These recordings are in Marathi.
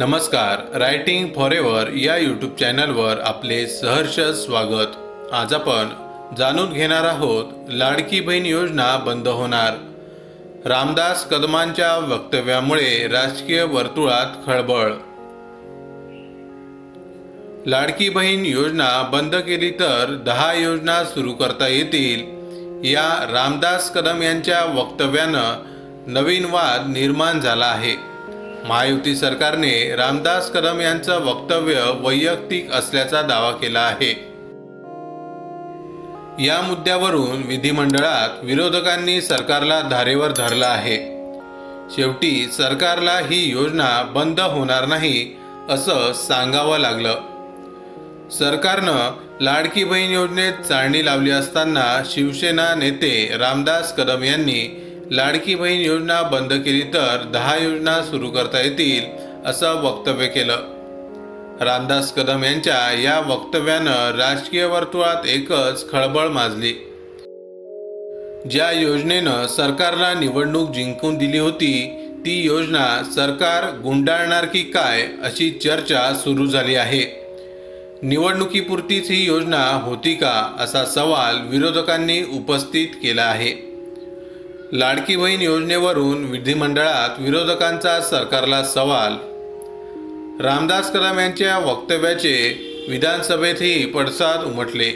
नमस्कार रायटिंग फॉरेवर या यूट्यूब चॅनलवर आपले सहर्ष स्वागत. आज आपण जाणून घेणार आहोत लाडकी बहीण योजना बंद होणार. रामदास कदमांच्या वक्तव्यामुळे राजकीय वर्तुळात खळबळ. लाडकी बहीण योजना बंद केली तर दहा योजना सुरू करता येतील. या रामदास कदम यांच्या वक्तव्यानं नवीन वाद निर्माण झाला आहे. महायुती सरकारने रामदास कदम यांचं वक्तव्य वैयक्तिक असल्याचा दावा केला आहे. या मुद्द्यावरून विधिमंडळात विरोधकांनी सरकारला धारेवर धरलं आहे. शेवटी सरकारला ही योजना बंद होणार नाही असं सांगावं लागलं. सरकारनं लाडकी बहीण योजनेत चाळणी लावली असताना शिवसेना नेते रामदास कदम यांनी लाडकी बहीण योजना बंद केली तर दहा योजना सुरू करता येतील असं वक्तव्य केलं. रामदास कदम यांच्या या वक्तव्यानं राजकीय वर्तुळात एकच खळबळ माजली. ज्या योजनेनं सरकारला निवडणूक जिंकून दिली होती ती योजना सरकार गुंडाळणार की काय अशी चर्चा सुरू झाली आहे. निवडणुकीपुरतीच ही योजना होती का असा सवाल विरोधकांनी उपस्थित केला आहे. लाडकी बहीण योजनेवरून विधिमंडळात विरोधकांचा सरकारला सवाल. रामदास कदम यांच्या वक्तव्याचे विधानसभेतही पडसाद उमटले.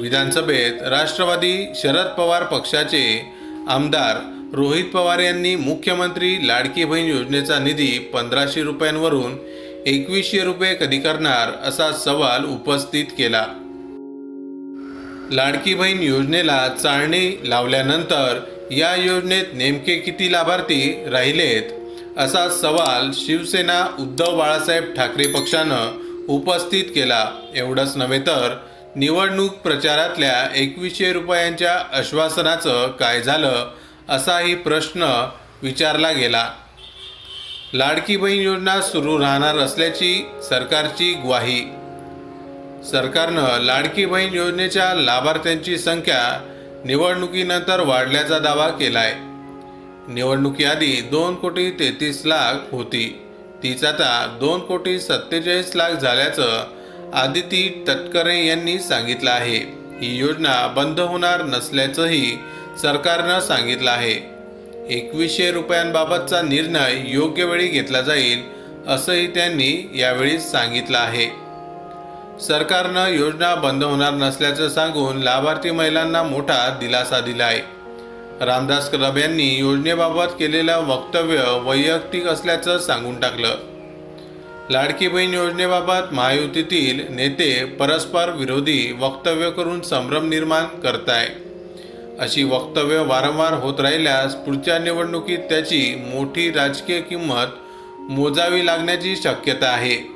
विधानसभेत राष्ट्रवादी शरद पवार पक्षाचे आमदार रोहित पवार यांनी मुख्यमंत्री लाडकी बहीण योजनेचा निधी पंधराशे रुपयांवरून एकवीसशे रुपये कधी करणार असा सवाल उपस्थित केला. लाडकी बहीण योजनेला चाळणी लावल्यानंतर या योजनेत नेमके किती लाभार्थी राहिलेत असा सवाल शिवसेना उद्धव बाळासाहेब ठाकरे पक्षानं उपस्थित केला. एवढंच नव्हे तर निवडणूक प्रचारातल्या एकवीसशे रुपयांच्या आश्वासनाचं काय झालं असाही प्रश्न विचारला गेला. लाडकी बहीण योजना सुरू राहणार असल्याची सरकारची ग्वाही. सरकारनं लाडकी बहीण योजनेच्या लाभार्थ्यांची संख्या निवडणुकीनंतर वाढल्याचा दावा केलाय. निवडणुकीआधी दोन कोटी तेहतीस लाख होती. तीच आता दोन कोटी सत्तेचाळीस लाख झाल्याचं आदिती तटकरे यांनी सांगितलं आहे. ही योजना बंद होणार नसल्याचंही सरकारनं सांगितलं आहे. एकवीसशे रुपयांबाबतचा निर्णय योग्य वेळी घेतला जाईल असंही त्यांनी यावेळी सांगितलं आहे. सरकारनं योजना बंद होणार नसल्याचं सांगून लाभार्थी महिलांना मोठा दिलासा दिला आहे रामदास कदम यांनी योजनेबाबत केलेलं वक्तव्य वैयक्तिक असल्याचं सांगून टाकलं. लाडकी बहीण योजनेबाबत महायुतीतील नेते परस्पर विरोधी वक्तव्य करून संभ्रम निर्माण करताय. अशी वक्तव्य वारंवार होत राहिल्यास पुढच्या निवडणुकीत त्याची मोठी राजकीय किंमत मोजावी लागण्याची शक्यता आहे.